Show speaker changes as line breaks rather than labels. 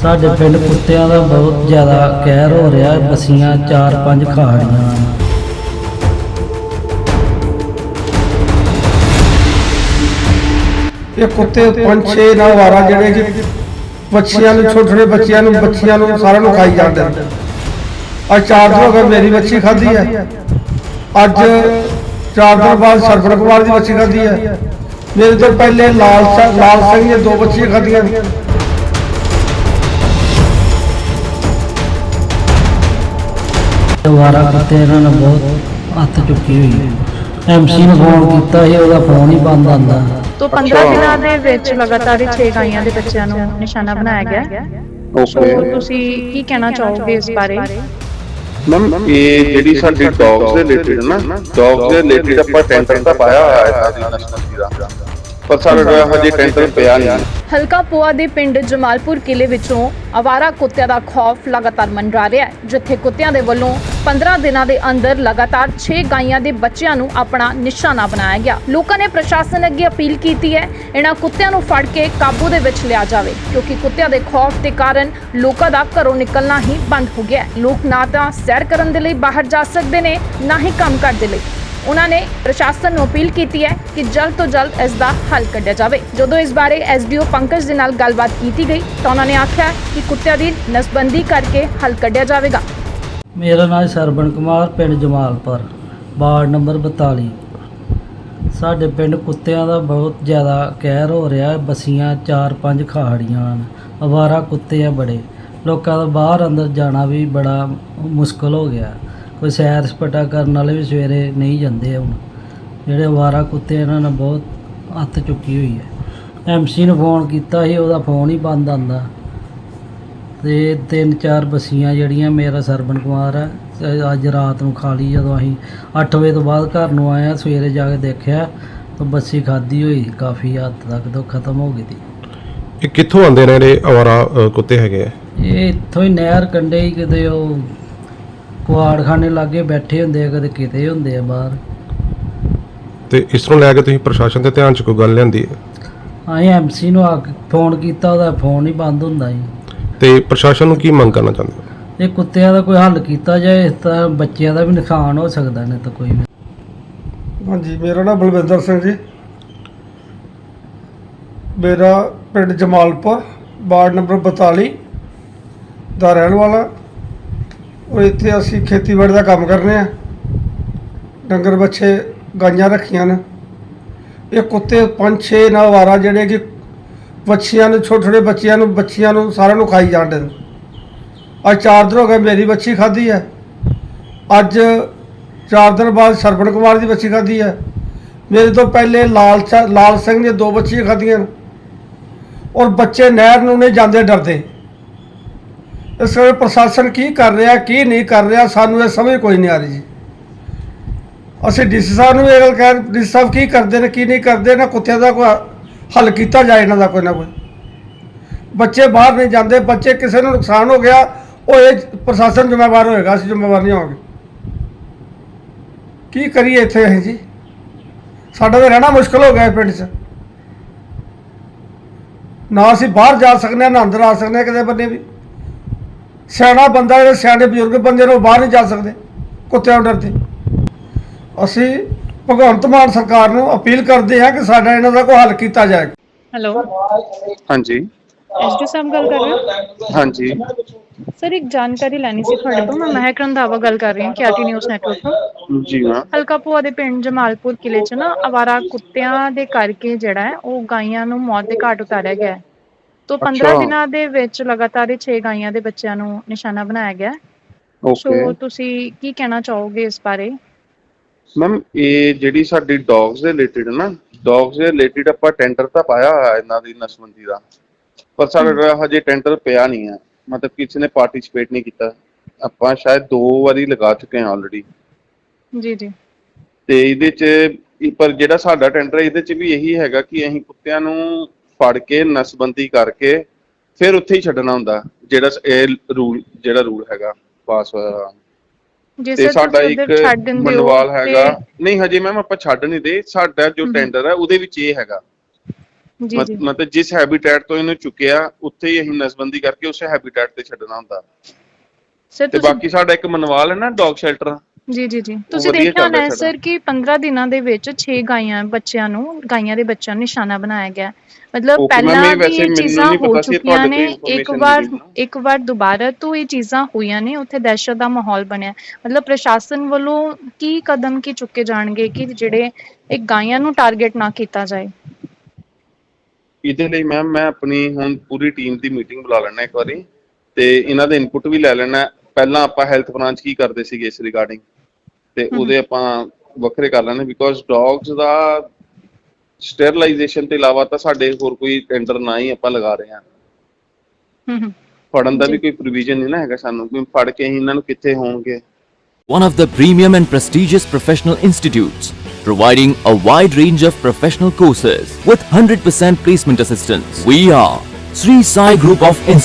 ਸਾਡੇ ਪਿੰਡ ਕੁੱਤਿਆਂ ਦਾ ਬਹੁਤ ਜ਼ਿਆਦਾ ਕਹਿਰ ਹੋ ਰਿਹਾ ਹੈ ਬਸੀਆਂ ਚਾਰ ਪੰਜ ਖਾੜੀਆਂ।
ਇਹ ਕੁੱਤੇ ਪੰਜ ਛੇ ਨਾਲ ਵਾਰਾ ਜਿਹੜੇ ਕਿ ਬੱਚਿਆਂ ਨੂੰ ਛੋਟੇ ਛੋਟੇ ਬੱਚਿਆਂ ਨੂੰ ਬੱਚਿਆਂ ਨੂੰ ਸਾਰਿਆਂ ਨੂੰ ਖਾਈ ਜਾਂਦੇ ਨੇ। ਅੱਜ ਚਾਰ ਦਿਨ ਹੋ ਗਏ ਮੇਰੀ ਬੱਚੀ ਖਾਧੀ ਹੈ ਅੱਜ ਚਾਰ ਦਿਨ ਬਾਅਦ ਸਰਪਣ ਕੁਮਾਰ ਦੀ ਬੱਚੀ ਖਾਧੀ ਹੈ ਮੇਰੇ ਤੋਂ ਪਹਿਲੇ ਲਾਲ ਸਿੰਘ- ਲਾਲ ਸਿੰਘ ਨੇ ਦੋ ਬੱਚੀਆਂ ਖਾਧੀਆਂ
ਵਾਰਾ ਕੁੱਤੇ ਇਹਨਾਂ ਨੇ ਬਹੁਤ ਹੱਥ ਚੁੱਕੀ ਹੋਈ। ਹੈ ਐਮਸੀ ਨੂੰ ਫੋਨ ਕੀਤਾ ਸੀ ਉਹਦਾ ਫੋਨ ਹੀ ਬੰਦ ਆਂਦਾ
ਤੋਂ 15 ਦਿਨਾਂ ਦੇ ਵਿੱਚ ਲਗਾਤਾਰ 6 ਗਾਈਆਂ ਦੇ ਬੱਚਿਆਂ ਨੂੰ ਨਿਸ਼ਾਨਾ ਬਣਾਇਆ ਗਿਆ।
ਓਕੇ
ਤੁਸੀਂ ਕੀ ਕਹਿਣਾ ਚਾਹੋਗੇ ਇਸ ਬਾਰੇ?
ਮੈਮ ਇਹ ਜਿਹੜੀ ਸਾਡੀ ਡੌਗਸ ਦੇ ਰਿਲੇਟਡ ਨਾ ਡੌਗਸ ਦੇ ਰਿਲੇਟਡ ਆਪਾਂ ਟੈਂਡਰ ਤਾਂ ਪਾਇਆ ਹੋਇਆ ਹੈ ਦੀ ਨਸਲ ਦਾ। ਪਰ ਸਾਡਾ ਹਜੇ ਟੈਂਡਰ ਪਿਆ ਨਹੀਂ।
ਹਲਕਾ ਪੋਆ ਦੇ ਪਿੰਡ ਜਮਾਲਪੁਰ ਕਿਲੇ ਵਿੱਚੋਂ ਆਵਾਰਾ ਕੁੱਤਿਆਂ ਦਾ ਖੌਫ ਲਗਾਤਾਰ ਮੰਡਰਾ ਰਿਹਾ ਹੈ, ਜਿੱਥੇ ਕੁੱਤਿਆਂ ਦੇ ਵੱਲੋਂ 15 ਦਿਨਾਂ ਦੇ ਅੰਦਰ ਲਗਾਤਾਰ 6 ਗਾਈਆਂ ਦੇ ਬੱਚਿਆਂ ਨੂੰ ਆਪਣਾ ਨਿਸ਼ਾਨਾ ਬਣਾਇਆ ਗਿਆ। ਲੋਕਾਂ ਨੇ ਪ੍ਰਸ਼ਾਸਨ ਅੱਗੇ ਅਪੀਲ ਕੀਤੀ ਹੈ, ਇਹਨਾਂ ਕੁੱਤਿਆਂ ਨੂੰ ਫੜ ਕੇ ਕਾਬੂ ਦੇ ਵਿੱਚ ਲਿਆ ਜਾਵੇ, ਕਿਉਂਕਿ ਕੁੱਤਿਆਂ ਦੇ ਖੌਫ ਦੇ ਕਾਰਨ ਲੋਕਾਂ ਦਾ ਘਰੋਂ ਨਿਕਲਣਾ ਹੀ ਬੰਦ ਹੋ ਗਿਆ ਹੈ। ਲੋਕ ਨਾ ਤਾਂ ਸੈਰ ਕਰਨ ਦੇ ਲਈ ਬਾਹਰ ਜਾ ਸਕਦੇ ਨੇ, ਨਾ ਹੀ ਕੰਮ ਕਰਨ ਦੇ ਲਈ। ਉਹਨਾਂ ਨੇ ਪ੍ਰਸ਼ਾਸਨ ਨੂੰ ਅਪੀਲ ਕੀਤੀ ਹੈ ਕਿ ਜਲਦ ਤੋਂ ਜਲਦ ਇਸ ਦਾ ਹੱਲ ਕੱਢਿਆ ਜਾਵੇ। ਜਦੋਂ ਇਸ ਬਾਰੇ ਐਸਡੀਓ ਪੰਕਜ ਦੇ ਨਾਲ ਗੱਲਬਾਤ ਕੀਤੀ ਗਈ, ਤਾਂ ਉਹਨਾਂ ਨੇ ਆਖਿਆ ਕਿ ਕੁੱਤਿਆਂ ਦੀ ਨਸਬੰਦੀ ਕਰਕੇ ਹੱਲ ਕੱਢਿਆ ਜਾਵੇਗਾ।
ਮੇਰਾ ਨਾਮ ਸਰਬਣ ਕੁਮਾਰ, ਪਿੰਡ ਜਮਾਲਪੁਰ, ਵਾਰਡ ਨੰਬਰ 42 ਸਾਡੇ ਪਿੰਡ ਕੁੱਤਿਆਂ ਦਾ ਬਹੁਤ ਜ਼ਿਆਦਾ ਕਹਿਰ ਹੋ ਰਿਹਾ ਹੈ। ਬਸੀਆਂ ਚਾਰ ਪੰਜ ਖਾੜੀਆਂ ਹਨ, ਅਵਾਰਾ ਕੁੱਤੇ ਆ ਬੜੇ। ਲੋਕਾਂ ਦਾ ਬਾਹਰ ਅੰਦਰ ਜਾਣਾ ਵੀ ਬੜਾ ਮੁਸ਼ਕਲ ਹੋ ਗਿਆ। ਕੋਈ ਸੈਰ ਸਪਾਟਾ ਕਰਨ ਵਾਲੇ ਵੀ ਸਵੇਰੇ ਨਹੀਂ ਜਾਂਦੇ ਹੁਣ। ਜਿਹੜੇ ਅਵਾਰਾ ਕੁੱਤੇ ਇਹਨਾਂ ਨੇ ਬਹੁਤ ਹੱਥ ਚੁੱਕੀ ਹੋਈ ਹੈ। ਐਮਸੀ ਨੂੰ ਫੋਨ ਕੀਤਾ ਸੀ ਉਹਦਾ ਫੋਨ ਹੀ ਬੰਦ ਆਂਦਾ ਤੇ ਤਿੰਨ ਚਾਰ ਬਸੀਆਂ ਜਿਹੜੀਆਂ ਮੇਰਾ ਸਰਬਣ ਕੁਮਾਰ ਹੈ ਅੱਜ ਰਾਤ ਨੂੰ ਖਾ ਲਈ ਜਦੋਂ ਅਸੀਂ 8 ਵਜੇ ਤੋਂ ਬਾਅਦ ਘਰ ਨੂੰ ਆਏ ਹਾਂ ਸਵੇਰੇ ਜਾ ਕੇ ਦੇਖਿਆ ਤਾਂ ਬੱਸੀ ਖਾਦੀ ਹੋਈ ਕਾਫੀ ਹੱਦ ਤੱਕ ਤੋਂ ਖਤਮ ਹੋ ਗਈ ਸੀ
ਇਹ ਕਿੱਥੋਂ ਆਉਂਦੇ ਨੇ ਅਵਾਰਾ ਅ, ਕੁੱਤੇ ਹੈਗੇ ਆ?
ਇਹ ਇੱਥੋਂ ਹੀ ਨਹਿਰ ਕੰਢੇ ਹੀ ਕਿਤੇ ਉਹ ਕੁਆੜਖਾਨੇ ਲਾਗੇ ਬੈਠੇ ਹੁੰਦੇ ਆ ਕਦੇ ਕਿਤੇ ਹੁੰਦੇ ਆ ਬਾਹਰ।
ਤੇ ਇਸ ਨੂੰ ਲੈ ਕੇ ਤੁਸੀਂ ਪ੍ਰਸ਼ਾਸਨ ਦੇ ਧਿਆਨ 'ਚ ਕੋਈ ਗੱਲ ਲਿਆਂਦੀ ਹੈ?
ਅਸੀਂ ਐਮਸੀ ਨੂੰ ਆ ਕੇ ਫੋਨ ਕੀਤਾ ਉਹਦਾ ਫੋਨ ਹੀ ਬੰਦ ਹੁੰਦਾ ਜੀ
ਤੇ ਪ੍ਰਸ਼ਾਸਨ ਨੂੰ ਕੀ ਮੰਗ ਕਰਨਾ ਚਾਹੁੰਦੇ ਹੋ?
ਇਹ ਕੁੱਤਿਆਂ ਦਾ ਕੋਈ ਹੱਲ ਕੀਤਾ ਜਾਏ ਇਸ ਤਰ੍ਹਾਂ ਬੱਚਿਆਂ ਦਾ ਵੀ ਨੁਕਸਾਨ ਹੋ ਸਕਦਾ ਨਹੀਂ ਤਾਂ ਕੋਈ ਵੀ।
ਹਾਂਜੀ ਮੇਰਾ ਨਾਮ ਬਲਵਿੰਦਰ ਸਿੰਘ ਜੀ। ਮੇਰਾ ਪਿੰਡ ਜਮਾਲਪੁਰ ਵਾਰਡ ਨੰਬਰ 42 ਦਾ ਰਹਿਣ ਵਾਲਾ। ਉਹ ਇੱਥੇ ਅਸੀਂ ਖੇਤੀਬਾੜੀ ਦਾ ਕੰਮ ਕਰਨੇ ਆ ਡੰਗਰ ਬੱਛੇ ਗਾਈਆਂ ਰੱਖੀਆਂ ਨੇ। ਇਹ ਕੁੱਤੇ, ਪੰਜ, ਛੇ ਨਾਲ ਵਾਰਾ ਜਿਹੜੇ ਕਿ ਬੱਚਿਆਂ ਨੂੰ, ਛੋਟੇ ਛੋਟੇ ਬੱਚਿਆਂ ਨੂੰ ਬੱਚਿਆਂ ਨੂੰ ਸਾਰਿਆਂ ਨੂੰ ਖਾਈ ਜਾਂਦੇ ਨੇ ਅੱਜ ਚਾਰ ਦਿਨ ਹੋ ਗਏ ਮੇਰੀ ਬੱਚੀ ਖਾਧੀ ਹੈ। ਅੱਜ ਚਾਰ ਦਿਨ ਬਾਅਦ ਸਰਪਣ ਕੁਮਾਰ ਦੀ ਬੱਚੀ ਖਾਧੀ ਹੈ। ਮੇਰੇ ਤੋਂ ਪਹਿਲੇ ਲਾਲ ਚ- ਲਾਲ ਸਿੰਘ ਨੇ ਦੋ ਬੱਚੀਆਂ ਖਾਧੀਆਂ ਔਰ ਬੱਚੇ ਨਹਿਰ ਨੂੰ ਨਹੀਂ ਜਾਂਦੇ, ਡਰਦੇ। ਇਸ ਵੇਲੇ ਪ੍ਰਸ਼ਾਸਨ ਕੀ ਕਰ ਰਿਹਾ, ਕੀ ਨਹੀਂ ਕਰ ਰਿਹਾ, ਸਾਨੂੰ ਇਹ ਸਮਝ ਕੋਈ ਨਹੀਂ ਆ ਰਹੀ ਜੀ। ਅਸੀਂ ਡੀਸੀ ਸਾਹਿਬ ਨੂੰ ਵੀ ਇਹ ਗੱਲ ਕਹਿ ਡੀਸੀ ਸਾਹਿਬ ਕੀ ਕਰਦੇ ਨੇ, ਕੀ ਨਹੀਂ ਕਰਦੇ ਨਾ ਕੁੱਤਿਆਂ ਦਾ ਕੋਈ ਹੱਲ ਕੀਤਾ ਜਾਏ ਇਹਨਾਂ ਦਾ ਕੋਈ ਨਾ ਕੋਈ। ਬੱਚੇ ਬਾਹਰ ਨਹੀਂ ਜਾਂਦੇ, ਬੱਚੇ ਕਿਸੇ ਨੂੰ ਨੁਕਸਾਨ ਹੋ ਗਿਆ, ਉਹ ਇਹ ਪ੍ਰਸ਼ਾਸਨ ਜ਼ਿੰਮੇਵਾਰ ਹੋਏਗਾ, ਅਸੀਂ ਜ਼ਿੰਮੇਵਾਰ ਨਹੀਂ ਹੋਵਾਂਗੇ। ਕੀ ਕਰੀਏ ਇੱਥੇ ਅਸੀਂ ਜੀ? ਸਾਡਾ ਤਾਂ ਰਹਿਣਾ ਮੁਸ਼ਕਲ ਹੋ ਗਿਆ ਪਿੰਡ 'ਚ। ਨਾ ਅਸੀਂ ਬਾਹਰ ਜਾ ਸਕਦੇ ਹਾਂ, ਨਾ ਅੰਦਰ ਆ ਸਕਦੇ ਹਾਂ ਕਿਤੇ ਬੰਨੇ ਵੀ। ਸਿਆਣਾ ਬੰਦਾ ਜਿਹੜੇ ਸਿਆਣੇ ਬਜ਼ੁਰਗ ਬੰਦੇ ਨੂੰ ਬਾਹਰ ਨਹੀਂ ਜਾ ਸਕਦੇ ਕੁੱਤਿਆਂ ਤੋਂ ਡਰਦੇ। ਅਸੀਂ ਭਗਵੰਤ ਮਾਨ ਸਰਕਾਰ ਨੂੰ ਅਪੀਲ ਕਰਦੇ ਹਾਂ ਕਿ ਸਾਡਾ ਇਹਨਾਂ ਦਾ ਕੋਈ ਹੱਲ ਕੀਤਾ ਜਾਏ।
ਹੈਲੋ।
ਹਾਂਜੀ।
ਐਸਡੀਓ ਸਾਹਿਬ ਗੱਲ ਕਰ ਰਹੇ ਹੋ?
ਹਾਂਜੀ।
ਸਰ ਇੱਕ ਜਾਣਕਾਰੀ ਲੈਣੀ ਸੀ ਤੁਹਾਡੇ ਤੋਂ। ਮੈਂ ਮਹਿਕ ਰੰਧਾਵਾ ਗੱਲ ਕਰ ਰਹੀ ਹਾਂ ਕਿਆਟੀ ਨਿਊਜ਼ ਨੈਟਵਰਕ ਤੋਂ।
ਜੀ ਮੈਮ।
ਹਲਕਾ ਪੋਆ ਦੇ ਪਿੰਡ ਜਮਾਲਪੁਰ ਕਿਲੇ 'ਚ ਨਾ ਆਵਾਰਾ ਕੁੱਤਿਆਂ ਦੇ ਕਰਕੇ ਜਿਹੜਾ ਹੈ ਉਹ ਗਾਈਆਂ ਨੂੰ ਮੌਤ ਦੇ ਘਾਟ ਉਤਾਰਿਆ ਗਿਆ ਹੈ। ਤੋਂ 15
ਅੱਛਾ।
ਦਿਨਾਂ ਦੇ ਵਿੱਚ ਲਗਾਤਾਰ 6 ਗਾਈਆਂ ਦੇ ਬੱਚਿਆਂ ਨੂੰ ਨਿਸ਼ਾਨਾ ਬਣਾਇਆ ਗਿਆ ਹੈ। ਸੋ
ਓਕੇ
ਤੁਸੀਂ ਕੀ ਕਹਿਣਾ ਚਾਹੋਗੇ ਇਸ ਬਾਰੇ?
ਮੈਮ ਇਹ ਜਿਹੜੀ ਸਾਡੀ ਡੌਗਸ ਦੇ ਰਿਲੇਟਡ ਨਾ ਡੌਗਸ ਦੇ ਰਿਲੇਟਡ ਆਪਾਂ ਟੈਂਡਰ ਤਾਂ ਪਾਇਆ ਹੋਇਆ ਇਹਨਾਂ ਦੀ ਨਸਬੰਦੀ ਦਾ। ਪਰ ਸਾਡਾ ਹਜੇ ਟੈਂਡਰ ਪਿਆ ਨਹੀਂ ਹੈ। ਮਤਲਬ ਕਿਸੇ ਨੇ ਪਾਰਟਿਸਿਪੇਟ ਨਹੀਂ ਕੀਤਾ। ਆਪਾਂ ਸ਼ਾਇਦ ਦੋ ਵਾਰੀ ਲਗਾ ਚੁੱਕੇ ਹਾਂ ਆਲਰੇਡੀ
ਜੀ ਜੀ।
ਤੇ ਇਹਦੇ ਚ ਇਹ- ਪਰ ਜਿਹੜਾ ਸਾਡਾ ਟੈਂਡਰ ਇਹਦੇ ਚ ਵੀ ਇਹੀ ਹੈਗਾ ਕਿ ਅਸੀਂ ਕੁੱਤਿਆਂ ਨੂੰ ਫੜ ਕੇ ਨਸਬੰਦੀ ਕਰਕੇ ਫਿਰ ਉੱਥੇ ਹੀ ਛੱਡਣਾ ਹੁੰਦਾ ਜਿਹੜਾ ਇਹ ਰੂਲ ਜਿਹੜਾ ਰੂਲ ਹੈਗਾ ਪਾਸ ਹੋਇਆ
ਜੇ
ਤੇ ਸਾਡਾ ਇੱਕ ਮਨਵਾਲ ਹੈਗਾ। ਨਹੀਂ ਹਜੇ ਮੈਮ ਆਪਾਂ ਛੱਡ ਨਹੀਂ ਦੇ। ਸਾਡਾ ਜੋ। ਟੈਂਡਰ ਹੈ ਉਹਦੇ ਵਿੱਚ ਇਹ ਹੈਗਾ।
ਜੀ
ਮਤ-
ਜੀ।
ਮਤਲਬ ਜਿਸ ਹੈਬਿਟੈਟ ਤੋਂ ਇਹਨੂੰ ਚੁੱਕਿਆ ਉੱਥੇ ਹੀ ਅਸੀਂ ਨਸਬੰਦੀ ਕਰਕੇ ਉਸੇ ਹੈਬਿਟੈਟ ਤੇ ਛੱਡਣਾ ਹੁੰਦਾ।
ਸਰ
ਤੇ ਬਾਕੀ ਸਾਡਾ ਇੱਕ ਮਨਵਾਲ ਹੈ ਨਾ ਡੌਗ ਸ਼ੈਲਟਰ
ਜੀ ਜੀ ਜੀ। ਤੁਸੀਂ
ਵਧੀਆ
ਦੇਖਿਆ ਹੋਣਾ ਹੈ
ਸਾਡਾ।
ਸਰ ਕਿ 15 ਦਿਨਾਂ ਦੇ ਵਿੱਚ 6 ਗਾਈਆਂ ਬੱਚਿਆਂ ਨੂੰ ਗਾਈਆਂ ਦੇ ਬੱਚਿਆਂ ਨੂੰ ਨਿਸ਼ਾਨਾ ਬਣਾਇਆ ਗਿਆ। ਮਤਲਬ ਪਹਿਲਾਂ
ਇਹ
ਵੀ
ਵੈਸੇ
ਇਹ
ਮੈਨੂੰ
ਚੀਜ਼ਾਂ
ਨਹੀਂ
ਹੋ
ਪਤਾ ਸੀ,
ਚੁੱਕੀਆਂ
ਤੁਹਾਡੇ
ਨੇ
ਤੋਂ
ਇੱਕ
information
ਵਾਰ
ਮਿਲੀ ਨਾ।
ਇੱਕ ਵਾਰ ਦੁਬਾਰਾ ਤੋਂ ਇਹ ਚੀਜ਼ਾਂ ਹੋਈਆਂ ਨੇ ਉੱਥੇ ਦਹਿਸ਼ਤ ਦਾ ਮਾਹੌਲ ਬਣਿਆ। ਮਤਲਬ ਪ੍ਰਸ਼ਾਸਨ ਵੱਲੋਂ ਕੀ ਕਦਮ ਕੀ ਚੁੱਕੇ ਜਾਣਗੇ ਕਿ ਜਿਹੜੇ ਇਹ ਗਾਈਆਂ ਨੂੰ ਟਾਰਗੇਟ ਨਾ ਕੀਤਾ ਜਾਏ?
ਇਹਦੇ ਲਈ ਮੈਮ ਮੈਂ ਆਪਣੀ ਹੁਣ ਪੂਰੀ ਟੀਮ ਦੀ ਮੀਟਿੰਗ ਬੁਲਾ ਲੈਣਾ ਇੱਕ ਵਾਰੀ। ਤੇ ਇਹਨਾਂ ਦੇ ਇਨਪੁਟ ਵੀ ਲੈ ਲੈਣਾ ਪਹਿਲਾਂ ਆਪਾਂ ਹੈਲਥ ਬ੍ਰਾਂਚ ਕੀ ਕਰਦੇ ਸੀਗੇ ਇਸ ਰਿਗਾਰਡਿੰਗ ਤੇ
ਹਮ।
ਉਹਦੇ ਆਪਾਂ ਵੱਖਰੇ ਕਰ ਲੈਣੇ ਬਿਕੋਜ਼ ਡੌਗਸ ਦਾ ਸਟਰਲਾਈਜੇਸ਼ਨ ਤੋਂ ਇਲਾਵਾ ਤਾਂ ਸਾਡੇ ਹੋਰ ਕੋਈ ਟੈਂਡਰ ਨਾ ਹੀ ਆਪਾਂ ਲਗਾ ਰਹੇ ਹਾਂ
ਹੂੰ ਹੂੰ
ਫੜਨ ਦਾ। ਵੀ ਕੋਈ ਪ੍ਰੋਵੀਜ਼ਨ ਨਹੀਂ ਨਾ ਹੈਗਾ ਸਾਨੂੰ ਕੋਈ ਫੜ ਕੇ ਇਹਨਾਂ ਨੂੰ ਕਿੱਥੇ ਹੋਣਗੇ
one of the premium and prestigious professional institutes, providing a wide range of professional courses with 100% placement assistance. We are Sri Sai Group of Institutes.